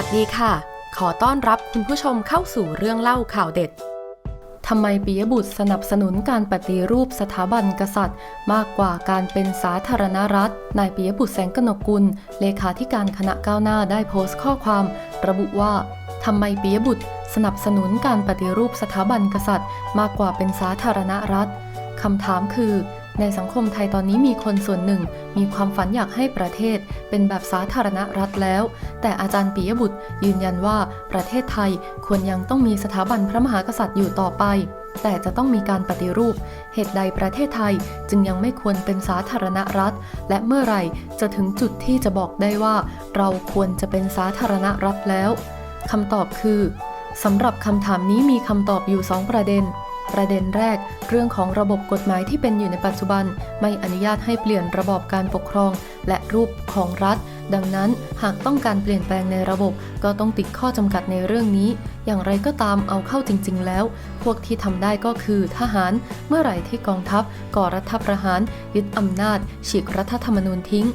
วัสดีค่ะ ขอต้อนรับคุณผู้ชมเข้าสู่เรื่องเล่าข่าวเด็ด ทำไมปิยบุตรสนับสนุนการปฏิรูปสถาบันกษัตริย์ มากกว่าการเป็นสาธารณรัฐ นายปิยบุตรแสงกนกกุล เลขาธิการคณะก้าวหน้าได้โพสต์ข้อความ ระบุว่าทำไมปิยบุตรสนับสนุนการปฏิรูปสถาบันกษัตริย์ มากกว่าเป็นสาธารณรัฐคำถามคือ ในสังคมไทยตอนนี้มีคนส่วนหนึ่ง มีความฝันอยากให้ประเทศ เป็นแบบสาธารณรัฐแล้ว แต่อาจารย์ปิยบุตร ยืนยันว่าประเทศไทยควรยังต้องมีสถาบันพระมหากษัตริย์อยู่ต่อไป แต่จะต้องมีการปฏิรูป เหตุใดประเทศไทยจึงยังไม่ควรเป็นสาธารณรัฐ และเมื่อไหร่จะถึงจุดที่จะบอกได้ว่า เราควรจะเป็นสาธารณรัฐแล้วคำตอบคือสำหรับคำถามนี้มีคำตอบอยู่ 2 ประเด็น ประเด็นแรก เรื่องของระบบกฎหมายที่เป็นอยู่ในปัจจุบัน ไม่อนุญาตให้เปลี่ยนระบอบการปกครอง และรูปของรัฐ ดังนั้นหากต้องการเปลี่ยนแปลงในระบบ ก็ต้องติดข้อจำกัดในเรื่องนี้ อย่างไรก็ตามเอาเข้าจริง ๆ แล้ว พวกที่ทำได้ก็คือทหาร เมื่อไหร่ที่กองทัพ ก่อรัฐประหาร ยึดอำนาจ ฉีกรัฐธรรมนูญทิ้ง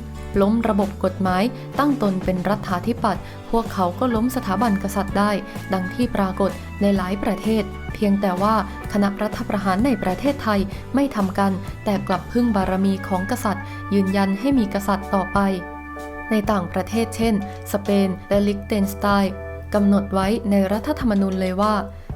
ล้มระบบกฎหมาย ตั้งตนเป็นรัฐาธิปัตย์พวกเขาก็ล้มสถาบันกษัตริย์ได้ ดังที่ปรากฏในหลายประเทศ เพียงแต่ว่าคณะรัฐประหารในประเทศไทยไม่ทำกัน แต่กลับพึ่งบารมีของกษัตริย์ ยืนยันให้มีกษัตริย์ต่อไป ในต่างประเทศเช่น สเปนและลิกเทนสไตน์กำหนดไว้ในรัฐธรรมนูญเลยว่า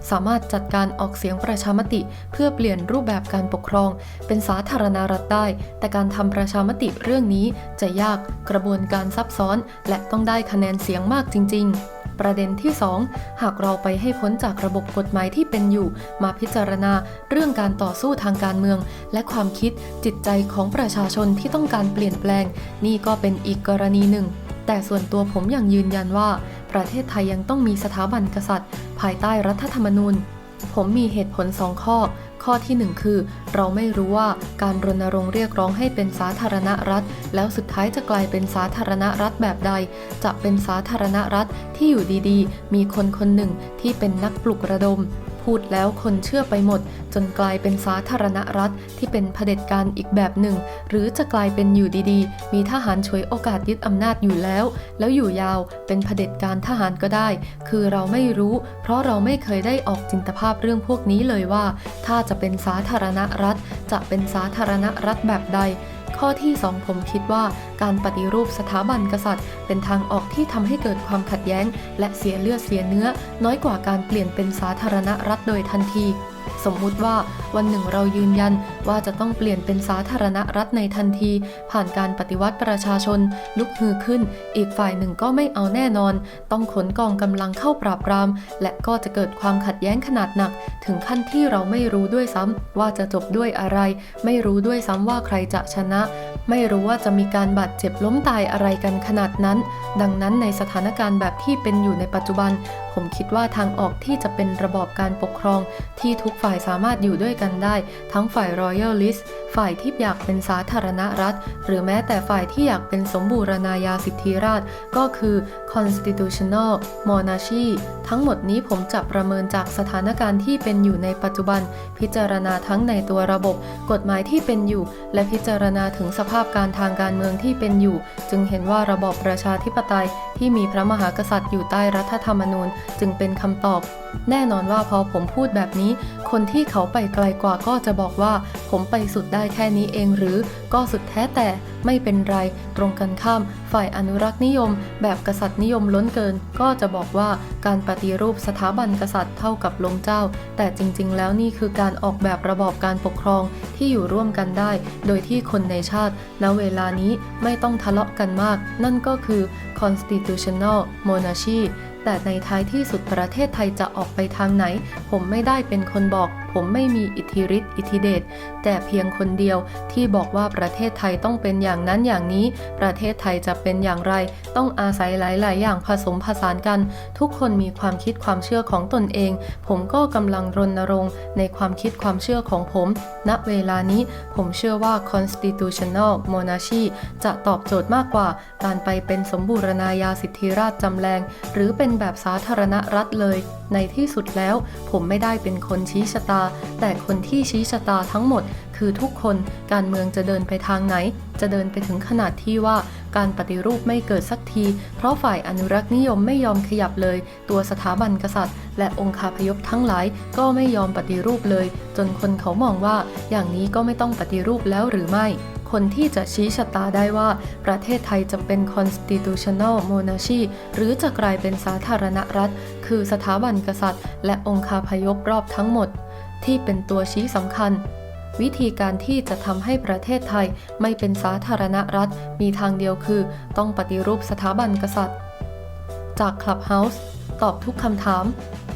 สามารถจัดการออกเสียงประชามติ เพื่อเปลี่ยนรูปแบบการปกครอง เป็นสาธารณรัฐได้ แต่การทำประชามติเรื่องนี้จะยากกระบวนการซับซ้อน และต้องได้คะแนนเสียงมากจริง ๆ ประเด็นที่ 2 หากเราไปให้พ้นจากระบบกฎหมายที่เป็นอยู่ มาพิจารณาเรื่องการต่อสู้ทางการเมือง และความคิดจิตใจของประชาชนที่ต้องการเปลี่ยนแปลง นี่ก็เป็นอีกกรณีหนึ่ง แต่ส่วนตัวผมยังยืนยันว่า ประเทศไทยยังต้องมีสถาบันกษัตริย์ ภายใต้รัฐธรรมนูญ ผมมีเหตุผลสองข้อ ข้อที่หนึ่งคือ เราไม่รู้ว่าการรณรงค์เรียกร้องให้เป็นสาธารณรัฐ แล้วสุดท้ายจะกลายเป็นสาธารณรัฐแบบใด จะเป็นสาธารณรัฐที่อยู่ดีๆ มีคนคนหนึ่งที่เป็นนักปลุกระดม พูดแล้วคนเชื่อไปหมด จนกลายเป็นสาธารณรัฐที่เป็นเผด็จการอีกแบบหนึ่ง หรือจะกลายเป็นอยู่ดีๆ มีทหารช่วยโอกาสยึดอำนาจอยู่แล้ว แล้วอยู่ยาวเป็นเผด็จการทหารก็ได้ คือเราไม่รู้ เพราะเราไม่เคยได้ออกจินตภาพเรื่องพวกนี้เลยว่า ถ้าจะเป็นสาธารณรัฐ จะเป็นสาธารณรัฐแบบใด ข้อที่ 2 ผมคิดว่าการปฏิรูปสถาบันกษัตริย์ เป็นทางออกที่ทำให้เกิดความขัดแย้ง และเสียเลือดเสียเนื้อ น้อยกว่าการเปลี่ยนเป็นสาธารณรัฐโดยทันที สมมุติว่าวันหนึ่งเรายืนยันว่าจะต้องเปลี่ยนเป็นสาธารณรัฐในทันที ผ่านการปฏิวัติประชาชน ลุกฮือขึ้น อีกฝ่ายหนึ่งก็ไม่เอาแน่นอน ต้องขนกองกำลังเข้าปราบปราม และก็จะเกิดความขัดแย้งขนาดหนัก ถึงขั้นที่เราไม่รู้ด้วยซ้ำว่าจะจบด้วยอะไร ไม่รู้ด้วยซ้ำว่าใครจะชนะ ไม่รู้ว่าจะมีการบาดเจ็บล้มตายอะไรกันขนาดนั้น ดังนั้นในสถานการณ์แบบที่เป็นอยู่ในปัจจุบัน ผมคิดว่าทางออกที่จะเป็นระบอบการปกครอง ที่ทุกฝ่ายสามารถอยู่ด้วยกันได้ ทั้งฝ่าย Royalist ฝ่ายที่อยากเป็นสาธารณรัฐ หรือแม้แต่ฝ่ายที่อยากเป็นสมบูรณาญาสิทธิราช ก็คือ constitutional monarchy ทั้งหมดนี้ผมจะประเมินจากสถานการณ์ที่เป็นอยู่ในปัจจุบัน พิจารณาทั้งในตัวระบบ กฎหมายที่เป็นอยู่ และพิจารณาถึงสภาพาพการทางการเมืองที่เป็นอยู่ จึงเห็นว่าระบอบประชาธิปไตยที่มีพระมหากษัตริย์อยู่ใต้รัฐธรรมนูญจึงเป็นคำตอบ แน่นอนว่าพอผมพูดแบบนี้ คนที่เขาไปไกลกว่าก็จะบอกว่า ผมไปสุดได้แค่นี้เองหรือก็สุดแท้แต่ไม่เป็นไร ตรงกันข้าม ฝ่ายอนุรักษ์นิยม แบบกษัตริย์นิยมล้นเกิน ก็จะบอกว่าการปฏิรูปสถาบันกษัตริย์เท่ากับล้มเจ้า แต่จริงๆ แล้วนี่คือการออกแบบระบอบการปกครองที่อยู่ร่วมกันได้ โดยที่คนในชาติณเวลานี้ไม่ต้องทะเลาะกันมาก นั่นก็คือ constitutional monarchy แต่ในท้ายที่สุดประเทศไทยจะออกไปทางไหน ผมไม่ได้เป็นคนบอก ผมไม่มีอิทธิฤทธิ์อิทธิเดชแต่เพียงคนเดียวที่บอกว่าประเทศไทยต้องเป็นอย่างนั้นอย่างนี้ ประเทศไทยจะเป็นอย่างไร ต้องอาศัยหลาย ๆ อย่างผสมผสานกัน ทุกคนมีความคิดความเชื่อของตนเอง ผมก็กำลังรณรงค์ในความคิดความเชื่อของผม ณเวลานี้ผมเชื่อว่า constitutional monarchy จะตอบโจทย์มากกว่า การไปเป็นสมบูรณาญาสิทธิราชจำแรง หรือเป็นแบบสาธารณรัฐเลยในที่สุดแล้ว ผมไม่ได้เป็นคนชี้ชะตา แต่คนที่ชี้ชะตาทั้งหมด คือทุกคนการเมืองจะเดินไปทางไหน จะเดินไปถึงขนาดที่ว่าการปฏิรูปไม่เกิดสักที เพราะฝ่ายอนุรักษ์นิยมไม่ยอมขยับเลย ตัวสถาบันกษัตริย์ และองค์คาพยพทั้งหลาย ก็ไม่ยอมปฏิรูปเลย จนคนเขามองว่า อย่างนี้ก็ไม่ต้องปฏิรูปแล้วหรือไม่ คนที่จะชี้ชะตาได้ว่า ประเทศไทยจะเป็น constitutional monarchy หรือจะกลายเป็นสาธารณรัฐ คือสถาบันกษัตริย์ และองคาพยพรอบทั้งหมด ที่เป็นตัวชี้สำคัญ วิธีการที่จะทำให้ประเทศไทยไม่เป็นสาธารณรัฐ มีทางเดียวคือ ต้องปฏิรูปสถาบันกษัตริย์ จาก Clubhouse ตอบทุกคำถาม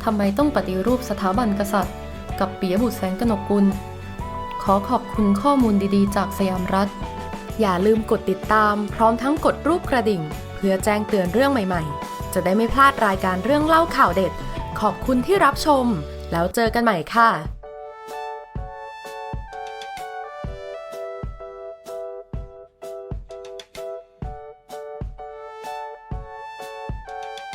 ทำไมต้องปฏิรูปสถาบันกษัตริย์ กับปียบุตรแสงกนกุล อขอบคุณข้อมูลดีๆ จากสยามรัฐ อย่าลืมกดติดตาม พร้อมทั้งกดรูปกระดิ่ง เพื่อแจ้งเตือนเรื่องใหม่ๆ จะได้ไม่พลาดรายการเรื่องเล่าข่าวเด็ด ขอบคุณที่รับชม แล้วเจอกันใหม่ค่ะ